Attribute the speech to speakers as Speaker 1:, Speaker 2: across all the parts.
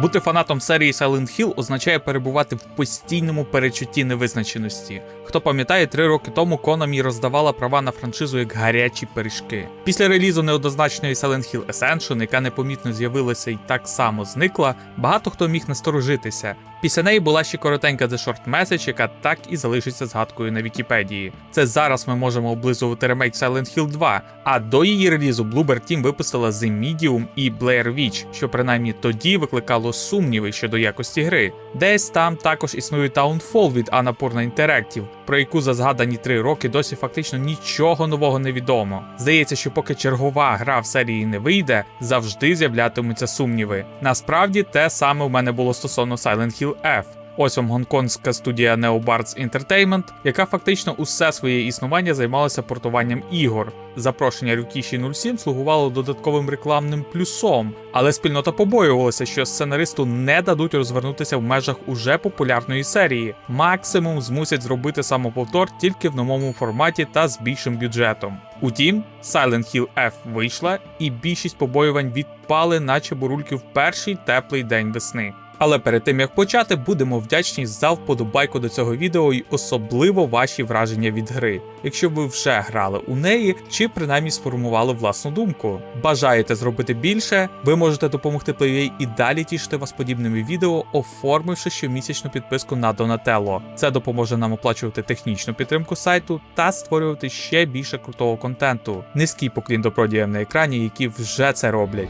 Speaker 1: Бути фанатом серії Silent Hill означає перебувати в постійному перечутті невизначеності. Хто пам'ятає, три роки тому Konami роздавала права на франшизу як гарячі пиріжки. Після релізу неоднозначної Silent Hill Ascension, яка непомітно з'явилася і так само зникла, багато хто міг насторожитися. Після неї була ще коротенька The Short Message, яка так і залишиться згадкою на Вікіпедії. Це зараз ми можемо облизувати ремейк Silent Hill 2, а до її релізу Bloober Team випустила The Medium і Blair Witch, що принаймні тоді викликало сумніви щодо якості гри. Десь там також існує Townfall від Annapurna Interactive, про яку за згадані три роки досі фактично нічого нового не відомо. Здається, що поки чергова гра в серії не вийде, завжди з'являтимуться сумніви. Насправді те саме в мене було стосовно Silent Hill F. Ось вам гонконгська студія NeoBards Entertainment, яка фактично усе своє існування займалася портуванням ігор. Запрошення Рюкіші 07 слугувало додатковим рекламним плюсом, але спільнота побоювалася, що сценаристу не дадуть розвернутися в межах уже популярної серії. Максимум змусять зробити самоповтор тільки в новому форматі та з більшим бюджетом. Утім, Silent Hill F вийшла, і більшість побоювань відпали, наче бурульки в перший теплий день весни. Але перед тим як почати, будемо вдячні за вподобайку до цього відео і особливо ваші враження від гри, якщо ви вже грали у неї чи принаймні сформували власну думку. Бажаєте зробити більше, ви можете допомогти PlayUA і далі тішити вас подібними відео, оформивши щомісячну підписку на Donatello. Це допоможе нам оплачувати технічну підтримку сайту та створювати ще більше крутого контенту. Низький поклін до продіїв на екрані, які вже це роблять.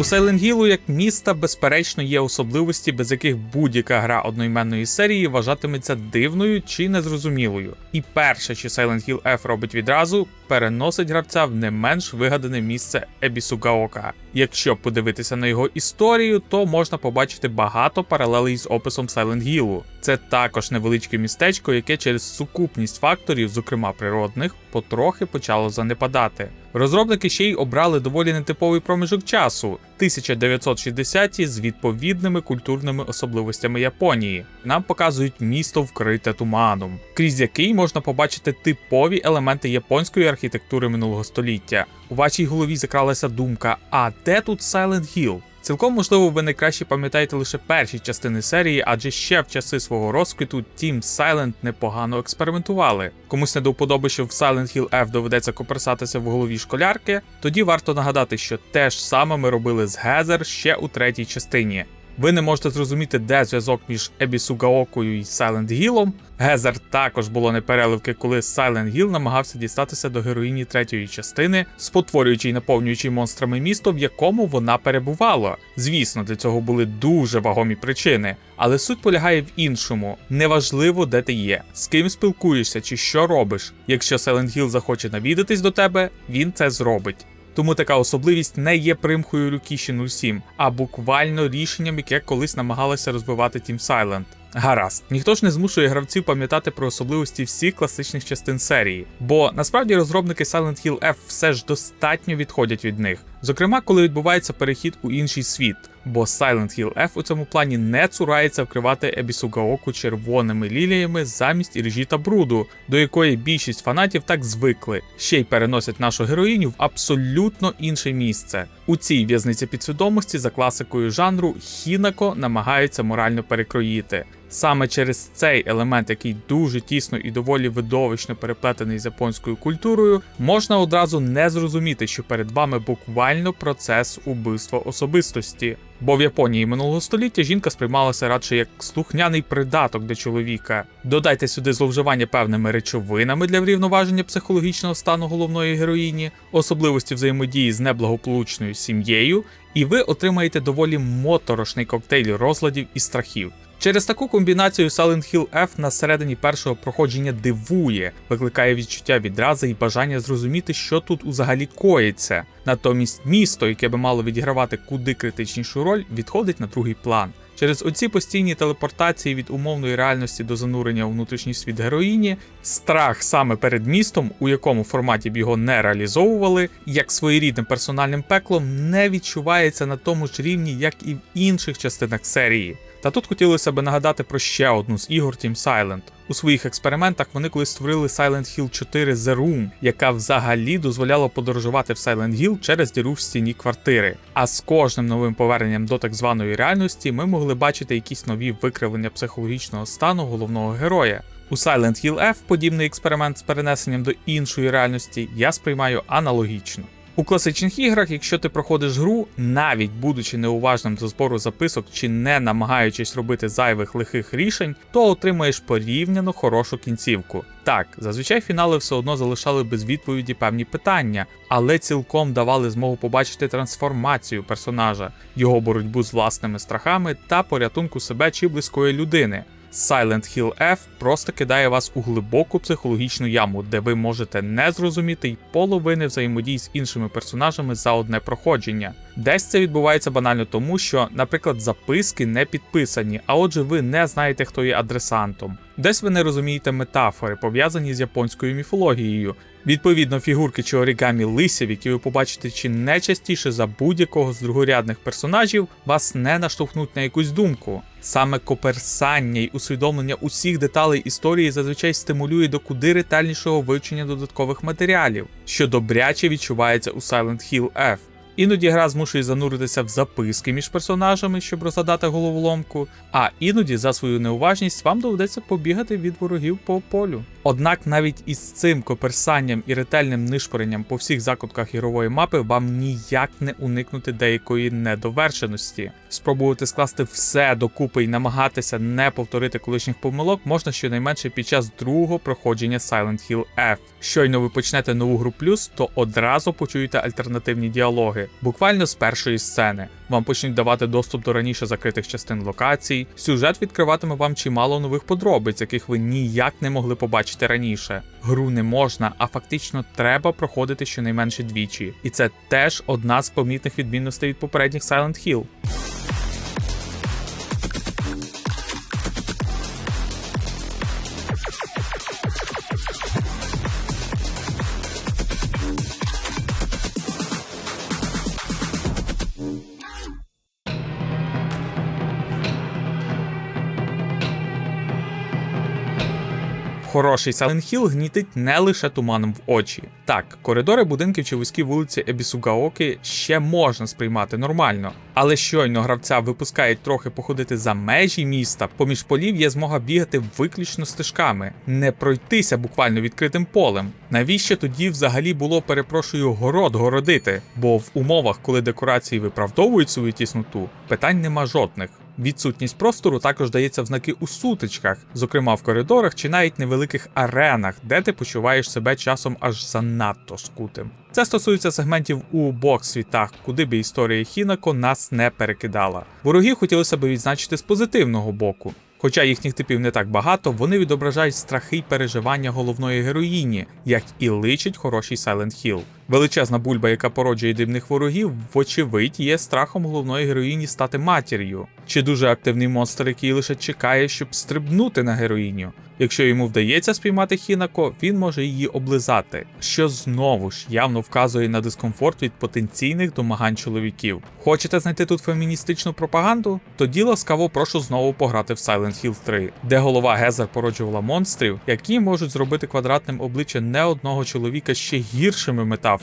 Speaker 1: У Silent Hill як міста, безперечно, є особливості, без яких будь-яка гра одноіменної серії вважатиметься дивною чи незрозумілою. І перше, що Silent Hill F робить відразу, переносить гравця в не менш вигадане місце Ебісугаока. Якщо подивитися на його історію, то можна побачити багато паралелей з описом Silent Hill. Це також невеличке містечко, яке через сукупність факторів, зокрема природних, потрохи почало занепадати. Розробники ще й обрали доволі нетиповий проміжок часу 1960-ті з відповідними культурними особливостями Японії. Нам показують місто вкрите туманом, крізь який можна побачити типові елементи японської архітектури минулого століття. У вашій голові закралася думка: а де тут Silent Hill? Цілком можливо, ви найкраще пам'ятаєте лише перші частини серії, адже ще в часи свого розквіту Team Silent непогано експериментували. Комусь не до вподоби, що в Silent Hill F доведеться коперсатися в голові школярки, тоді варто нагадати, що те ж саме ми робили з Гезер ще у третій частині. Ви не можете зрозуміти, де зв'язок між Ебісугаокою і Silent Hillом. Гезер також було непереливки, коли Silent Hill намагався дістатися до героїні третьої частини, спотворюючи й наповнюючи монстрами місто, в якому вона перебувала. Звісно, для цього були дуже вагомі причини, але суть полягає в іншому: неважливо, де ти є, з ким спілкуєшся чи що робиш. Якщо Silent Hill захоче навідатись до тебе, він це зробить. Тому така особливість не є примхою Рюкіші 07, а буквально рішенням, яке колись намагалося розвивати Team Silent. Гаразд, ніхто ж не змушує гравців пам'ятати про особливості всіх класичних частин серії, бо насправді розробники Silent Hill F все ж достатньо відходять від них. Зокрема, коли відбувається перехід у інший світ, бо Silent Hill F у цьому плані не цурається вкривати Ебісугаоку червоними ліліями замість іржі та бруду, до якої більшість фанатів так звикли, ще й переносять нашу героїню в абсолютно інше місце. У цій в'язниці підсвідомості за класикою жанру Хінако намагаються морально перекроїти. Саме через цей елемент, який дуже тісно і доволі видовищно переплетений з японською культурою, можна одразу не зрозуміти, що перед вами буквально процес убивства особистості. Бо в Японії минулого століття жінка сприймалася радше як слухняний придаток для чоловіка. Додайте сюди зловживання певними речовинами для врівноваження психологічного стану головної героїні, особливості взаємодії з неблагополучною сім'єю, і ви отримаєте доволі моторошний коктейль розладів і страхів. Через таку комбінацію Silent Hill F на середині першого проходження дивує, викликає відчуття відрази і бажання зрозуміти, що тут взагалі коїться. Натомість місто, яке би мало відігравати куди критичнішу роль, відходить на другий план. Через оці постійні телепортації від умовної реальності до занурення у внутрішній світ героїні, страх саме перед містом, у якому форматі б його не реалізовували, як своєрідним персональним пеклом, не відчувається на тому ж рівні, як і в інших частинах серії. Та тут хотілося б нагадати про ще одну з ігор Team Silent. У своїх експериментах вони колись створили Silent Hill 4 The Room, яка взагалі дозволяла подорожувати в Silent Hill через діру в стіні квартири. А з кожним новим поверненням до так званої реальності ми могли бачити якісь нові викривлення психологічного стану головного героя. У Silent Hill F подібний експеримент з перенесенням до іншої реальності я сприймаю аналогічно. У класичних іграх, якщо ти проходиш гру, навіть будучи неуважним до збору записок чи не намагаючись робити зайвих лихих рішень, то отримаєш порівняно хорошу кінцівку. Так, зазвичай фінали все одно залишали без відповіді певні питання, але цілком давали змогу побачити трансформацію персонажа, його боротьбу з власними страхами та порятунку себе чи близької людини. Silent Hill F просто кидає вас у глибоку психологічну яму, де ви можете не зрозуміти й половини взаємодій з іншими персонажами за одне проходження. Десь це відбувається банально тому, що, наприклад, записки не підписані, а отже, ви не знаєте, хто є адресантом. Десь ви не розумієте метафори, пов'язані з японською міфологією. Відповідно, фігурки чи орігамі лисів, які ви побачите чи не частіше за будь-якого з другорядних персонажів, вас не наштовхнуть на якусь думку. Саме коперсання й усвідомлення усіх деталей історії зазвичай стимулює до куди ретельнішого вивчення додаткових матеріалів, що добряче відчувається у Silent Hill F. Іноді гра змушує зануритися в записки між персонажами, щоб розгадати головоломку, а іноді за свою неуважність вам доведеться побігати від ворогів по полю. Однак навіть із цим коперсанням і ретельним нишпоренням по всіх закутках ігрової мапи вам ніяк не уникнути деякої недовершеності. Спробувати скласти все докупи і намагатися не повторити колишніх помилок можна щонайменше під час другого проходження Silent Hill F. Щойно ви почнете нову гру плюс, то одразу почуєте альтернативні діалоги, буквально з першої сцени. Вам почнуть давати доступ до раніше закритих частин локацій. Сюжет відкриватиме вам чимало нових подробиць, яких ви ніяк не могли побачити раніше. Гру не можна, а фактично треба проходити щонайменше двічі. І це теж одна з помітних відмінностей від попередніх Silent Hill. Хороший Silent Hill гнітить не лише туманом в очі. Так, коридори будинків чи вузькі вулиці Ебісугаоки ще можна сприймати нормально, але щойно гравця випускають трохи походити за межі міста, поміж полів є змога бігати виключно стежками, не пройтися буквально відкритим полем. Навіщо тоді взагалі було, перепрошую, город городити? Бо в умовах, коли декорації виправдовують свою тісноту, питань нема жодних. Відсутність простору також дається в знаки у сутичках, зокрема в коридорах чи навіть невеликих аренах, де ти почуваєш себе часом аж занадто скутим. Це стосується сегментів у обох світах, куди би історія Хінако нас не перекидала. Ворогів хотілося б відзначити з позитивного боку. Хоча їхніх типів не так багато, вони відображають страхи й переживання головної героїні, як і личить хороший Silent Hill. Величезна бульба, яка породжує дрібних ворогів, вочевидь, є страхом головної героїні стати матір'ю, чи дуже активний монстр, який лише чекає, щоб стрибнути на героїню. Якщо йому вдається спіймати Хінако, він може її облизати, що знову ж явно вказує на дискомфорт від потенційних домагань чоловіків. Хочете знайти тут феміністичну пропаганду? Тоді ласкаво прошу знову пограти в Silent Hill 3, де голова Гезер породжувала монстрів, які можуть зробити квадратним обличчя не одного чоловіка ще гіршими метафорами.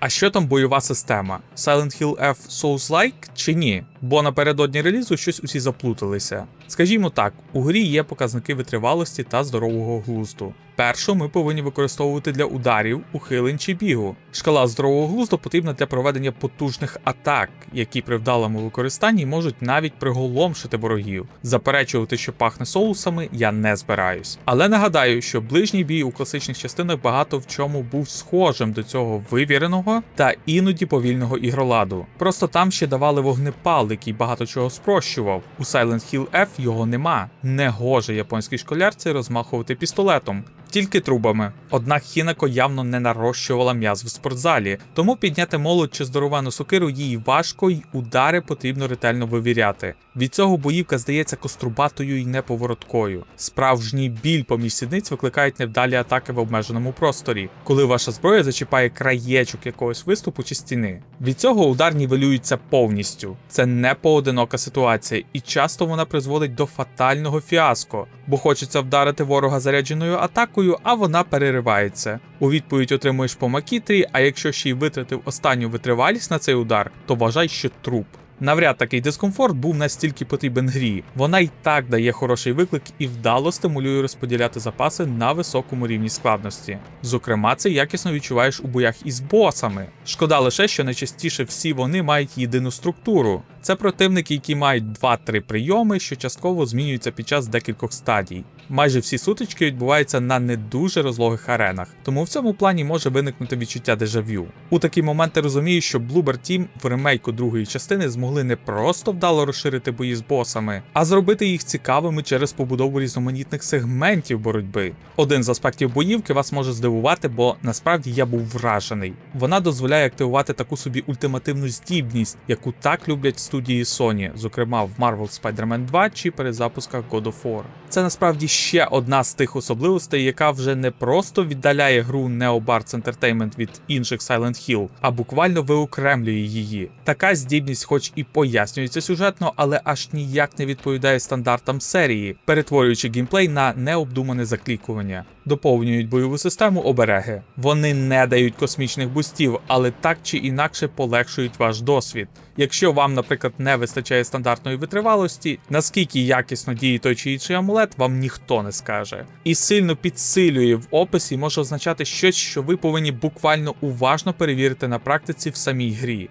Speaker 1: А що там бойова система? Silent Hill F Souls-like чи ні? Бо напередодні релізу щось усі заплуталися. Скажімо так, у грі є показники витривалості та здорового глузду. Першу ми повинні використовувати для ударів, ухилень чи бігу. Шкала здорового глузду потрібна для проведення потужних атак, які при вдалому використанні можуть навіть приголомшити ворогів. Заперечувати, що пахне соусами, я не збираюсь. Але нагадаю, що ближній бій у класичних частинах багато в чому був схожим до цього вивіреного та іноді повільного ігроладу. Просто там ще давали вогнепал, який багато чого спрощував. У Silent Hill F його нема. Не гоже японській школярці розмахувати пістолетом. Тільки трубами. Однак Хінако явно не нарощувала м'яз в спортзалі, тому підняти молот чи здоровану сокиру їй важко, й удари потрібно ретельно вивіряти. Від цього боївка здається кострубатою і неповороткою. Справжній біль поміж сідниць викликають невдалі атаки в обмеженому просторі, коли ваша зброя зачіпає краєчок якогось виступу чи стіни. Від цього удар нівелюється повністю. Це не поодинока ситуація, і часто вона призводить до фатального фіаско, бо хочеться вдарити ворога зарядженою атакою, а вона переривається. У відповідь отримуєш по макітрі, а якщо ще й витратив останню витривалість на цей удар, то вважай, що труп. Навряд такий дискомфорт був настільки потрібен грі. Вона й так дає хороший виклик і вдало стимулює розподіляти запаси на високому рівні складності. Зокрема, це якісно відчуваєш у боях із босами. Шкода лише, що найчастіше всі вони мають єдину структуру. Це противники, які мають 2-3 прийоми, що частково змінюються під час декількох стадій. Майже всі сутички відбуваються на не дуже розлогих аренах, тому в цьому плані може виникнути відчуття дежавю. У такі моменти розумію, що Bloober Team в ремейку другої частини змогли не просто вдало розширити бої з босами, а зробити їх цікавими через побудову різноманітних сегментів боротьби. Один з аспектів боївки вас може здивувати, бо насправді я був вражений. Вона дозволяє активувати таку собі ультимативну здібність, яку так люблять студії Sony, зокрема в Marvel Spider-Man 2 чи перезапусках God of War. Це насправді ще одна з тих особливостей, яка вже не просто віддаляє гру Neo Bards Entertainment від інших Silent Hill, а буквально виокремлює її. Така здібність, хоч і пояснюється сюжетно, але аж ніяк не відповідає стандартам серії, перетворюючи геймплей на необдумане заклікування. Доповнюють бойову систему обереги. Вони не дають космічних бустів, але так чи інакше полегшують ваш досвід. Якщо вам, наприклад, не вистачає стандартної витривалості, наскільки якісно діє той чи інший амулет, вам ніхто не скаже. І сильно підсилює в описі може означати щось, що ви повинні буквально уважно перевірити на практиці в самій грі.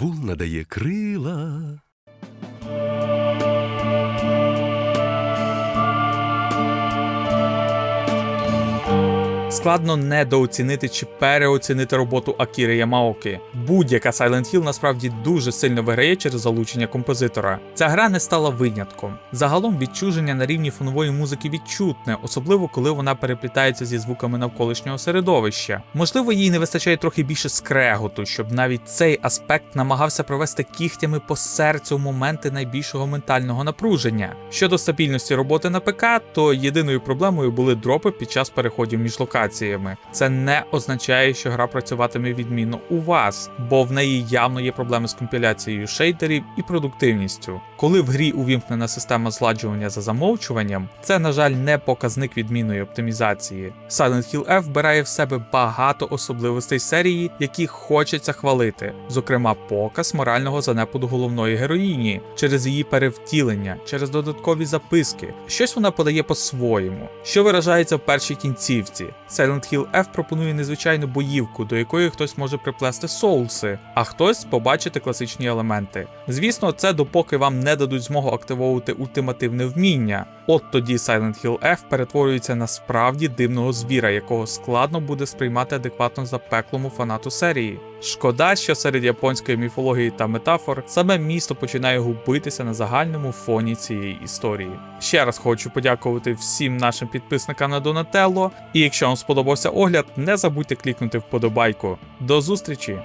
Speaker 2: Bull надає крила.
Speaker 1: Складно недооцінити чи переоцінити роботу Акіри Ямаоки. Будь-яка Silent Hill насправді дуже сильно виграє через залучення композитора. Ця гра не стала винятком. Загалом відчуження на рівні фонової музики відчутне, особливо коли вона переплітається зі звуками навколишнього середовища. Можливо, їй не вистачає трохи більше скреготу, щоб навіть цей аспект намагався провести кігтями по серцю моменти найбільшого ментального напруження. Щодо стабільності роботи на ПК, то єдиною проблемою були дропи під час переходів між локаціями. Це не означає, що гра працюватиме відмінно у вас, бо в неї явно є проблеми з компіляцією шейдерів і продуктивністю. Коли в грі увімкнена система зладжування за замовчуванням, це, на жаль, не показник відмінної оптимізації. Silent Hill F вбирає в себе багато особливостей серії, які хочеться хвалити, зокрема, показ морального занепаду головної героїні через її перевтілення, через додаткові записки. Щось вона подає по-своєму, що виражається в першій кінцівці. Silent Hill F пропонує незвичайну боївку, до якої хтось може приплести соуси, а хтось побачити класичні елементи. Звісно, це допоки вам не дадуть змогу активовувати ультимативне вміння. От тоді Silent Hill F перетворюється на справді дивного звіра, якого складно буде сприймати адекватно запеклому фанату серії. Шкода, що серед японської міфології та метафор саме місто починає губитися на загальному фоні цієї історії. Ще раз хочу подякувати всім нашим підписникам на Донателло. І якщо вам сподобався огляд, не забудьте клікнути вподобайку. До зустрічі!